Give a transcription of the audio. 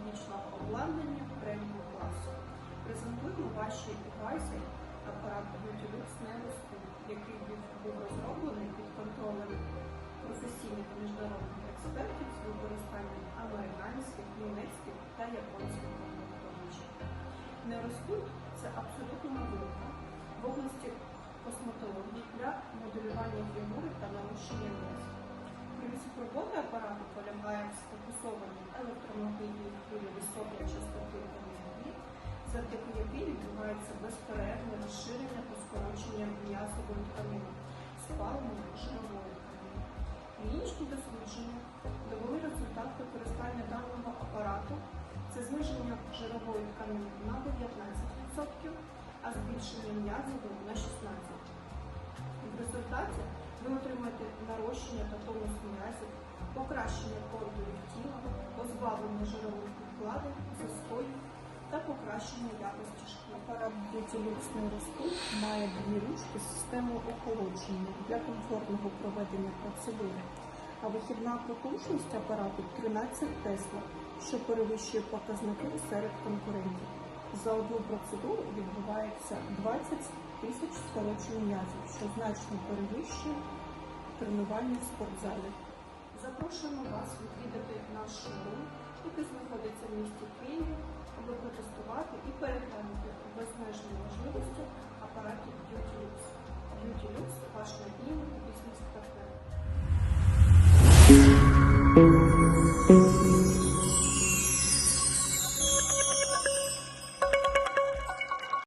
технологічного обладнання преміум класу. Презентуємо ваші девайси апарат Beautylux Neospin, який був, розроблений під контролем професійних міжнародних експертів з використанням американських, німецьких та японських комплектуючих. Нейроспін це абсолютно новинка в області косметології для моделювання фігури та нарушення електромагнітній хвилі високої частоти енергії, завдяки якій відбувається безперервне розширення та скорочення м'язової тканини, спаленої жирової тканини. Клінічні дослідження довели результат використання даного апарату це зниження жирової тканини на 19%, а збільшення м'язової на 16%. В результаті ви отримаєте нарощення та тонус м'язів, покращення контурів тіла, позбавлення жирових відкладень, застоїв та покращення якості шкіри. Апарат Beautylux Neurospin має дві ручки з системою охолодження для комфортного проведення процедури. А вихідна потужність апарату 13 Тесла, що перевищує показники серед конкурентів. За одну процедуру відбувається 20 тисяч скорочень м'язи що значно перевищує тренування в спортзалі. Запрошуємо вас відвідати наш шоурум, який знаходиться в місті Києві, аби протестувати і переглянути безмежні можливості апаратів Beauty